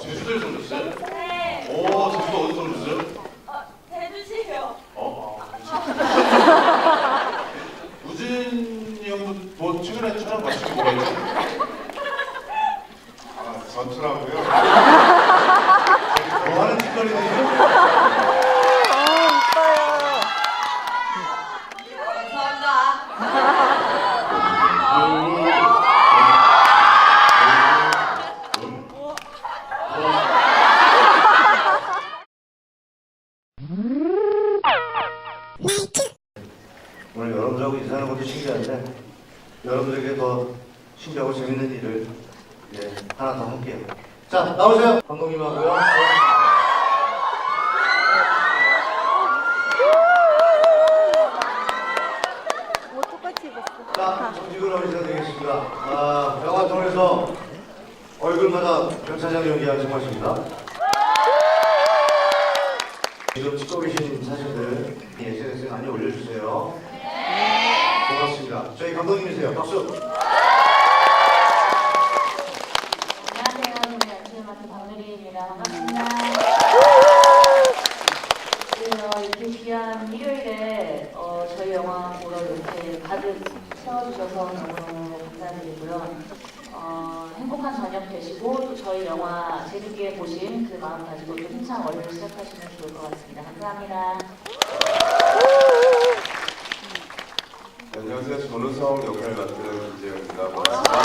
제주도에서 오셨어요? 네. 오, 제주도 어디서 오셨어요? 어, 제주시요. 어, 아, 그렇지. 우진 형도 뭐 최근에 촬영 마치고 뭐가 있죠? 아, 전투라고요? 뭐 하는 짓거리들이 감 여러분들에게 더 신기하고 재밌는 일을 예, 하나 더 할게요. 자 나오세요. 감독님하고요. 뭐 똑같이 입었어. 자 정직으로 인사드리겠습니다. 아, 영화 통해서 얼굴마다 변차장 연기한 정말입니다. 지금 찍고 계신 사진들 SNS에 많이 올려주세요. 고맙습니다. 저희 감독님이세요. 박수. 안녕하세요. 저는 연출 맡은 박누리입니다. 반갑습니다. 네, 어, 이렇게 귀한 일요일에 어, 저희 영화 보러 이렇게 가득 채워주셔서 너무너무 감사드리고요. 어, 행복한 저녁 되시고 또 저희 영화 재밌게 보신 그 마음 가지고 또 힘찬 월요일 시작하시면 좋을 것 같습니다. 감사합니다. 안녕하세요. 전우성 역할 맡은 이재영입니다. 반갑습니다.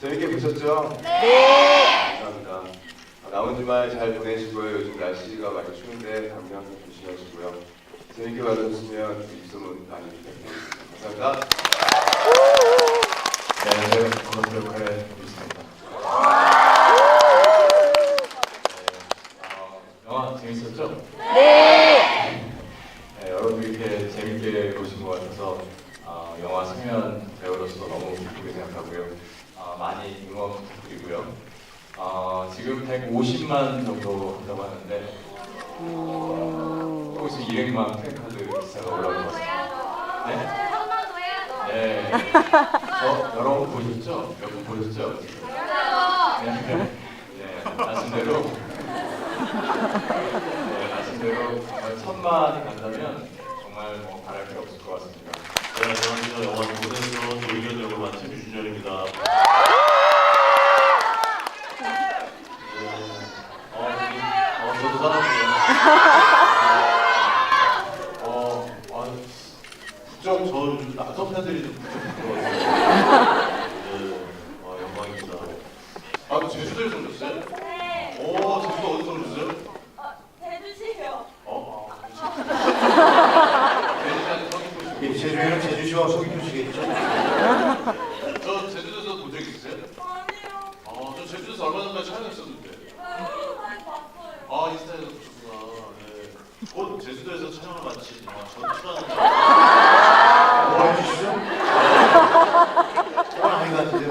재밌게 보셨죠? 네. 감사합니다. 아, 남은 주말 잘 보내시고요. 요즘 날씨가 많이 추운데 감기 항상 조심하시고요. 재밌게 봐주시면 입소문 많이 부탁드리겠습니다. 감사합니다. 네, 안녕하세요. 건너서 역할의 유승입니다. 어, 영화 재밌었죠? 네. 여러분들 이렇게 재밌게 보신 것 같아서 어, 영화 청년 배우로서 너무 기쁘게 생각하고요. 어, 많이 응원 부탁드리고요. 어, 지금 150만 정도 한다고 하는데 어, 혹시 200만 팬카드 기사가 올라온 것 같습니다. 네? 네. 저 여러 분 보셨죠? 몇분 보셨죠? 네. 네. 말씀대로 네, 말씀대로 정말 천만이 간다면 정말 뭐 바랄 게 없을 것 같습니다. 네, 안녕하세요. 영화 조이견 역을 맡은 유준열입니다. 네, 어, 이- 어, 저도 사랑해요. 어, 아, 국정 저 남성 팬들이 좀 부끄러워요. 네, 어, 영광입니다. 아, 제주도에서 오셨어요? 네. 오, 제주도 어디서 오셨어요? 어, 제주시요. 어, 아, 그렇지. 제주도에 서귀포시. 예, 제주에는 제주시와 서귀포시겠죠? 저 제주도에서 본 적 있으세요? 아니요. 아, 저 제주도에서 얼마 전까지 촬영했었는데. 많이 봤어요. 아. 네. 곧 제주도에서 촬영을 마친 영화 전투라는 뭐 해주시죠? 그건 아닌 것 같은데요.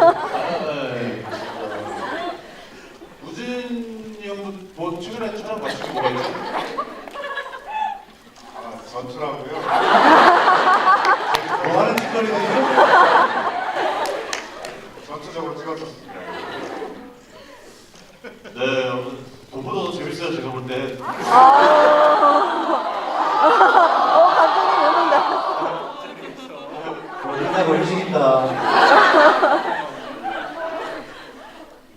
네. 우진 형도 뭐 최근에 촬영 마치고 뭐가 있죠? 아, 전투라고요? 뭐 하는 짓거리들이 전투적으로 찍었었습니다. 네, 더 재밌어요. 제가 볼 때. 어, 감독님 오는다. 끝나고 일식 있다.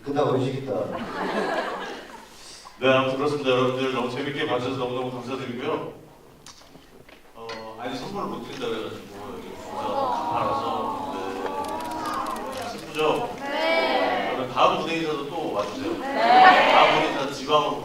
끝나고 일식 있다. 네, 아무튼 그렇습니다. 여러분들 너무 재밌게 봐주셔서 너무너무 감사드리고요. 어, 아니 선물을 못 드린다 그래가지고 여기 알아서 네. 슬프죠? 네. 그러면 다음 무대 인사도 또 와주세요. 네. 다음 무대 인사 지방으로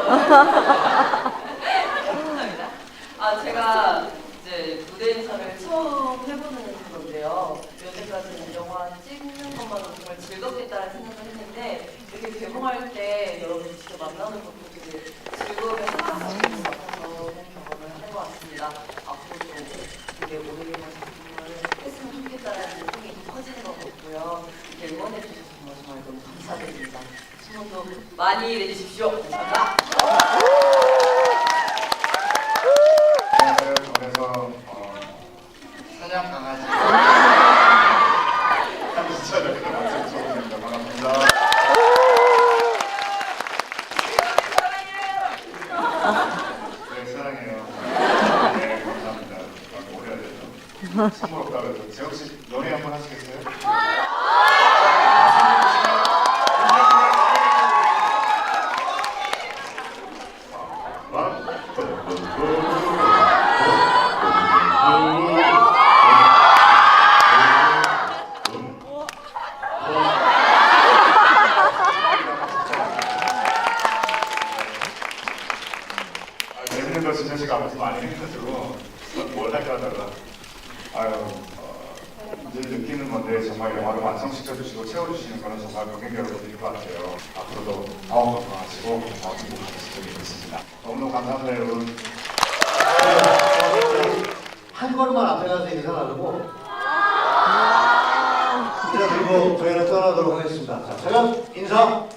감사합니다. 아 제가 이제 무대 인사를 처음 해보는 건데요. 여태까지는 영화 찍는 것만으로 정말 즐겁겠다는 생각을 했는데 이렇게 개봉할 때 여러분 직접 만나는 것도 되게 즐거움에 생각하는 것 같아서 하는 경험을 한 것 같습니다. 앞으로도 되게 오래된 작품을 했으면 좋겠다는 생각이 커지는 것 같고요. 이렇게 응원해 주셔서 정말 정말 너무 감사드립니다. 신문도 많이 내주십시오. 감사합니다. 안녕하세요. 그래서 어, 사냥 강아지 한시차를 맡은 조은입니다. 반갑습니다. 네, 사랑해요. 네, 감사합니다. 아, 오래 해야 되죠. 선물 없다고 해서 재혁 씨 연애 한번 하시겠어요? 아, 재밌는 거 진짜 씨가 앞에서 많이 해가지고 뭘 할까 하다가 아유 어, 이제 느끼는 건데 정말 영화를 완성시켜 주시고 채워주시는 거는 정말 고객 여러분들일 것 같아요. 앞으로도 더 건강하시고 더 행복하셨으면 좋겠습니다. 너무너무 감사합니다 여러분. 한 걸음만 앞에 가서 인사 나누고 인사 드리고 저희는 떠나도록 하겠습니다. 자, 차렷 인사.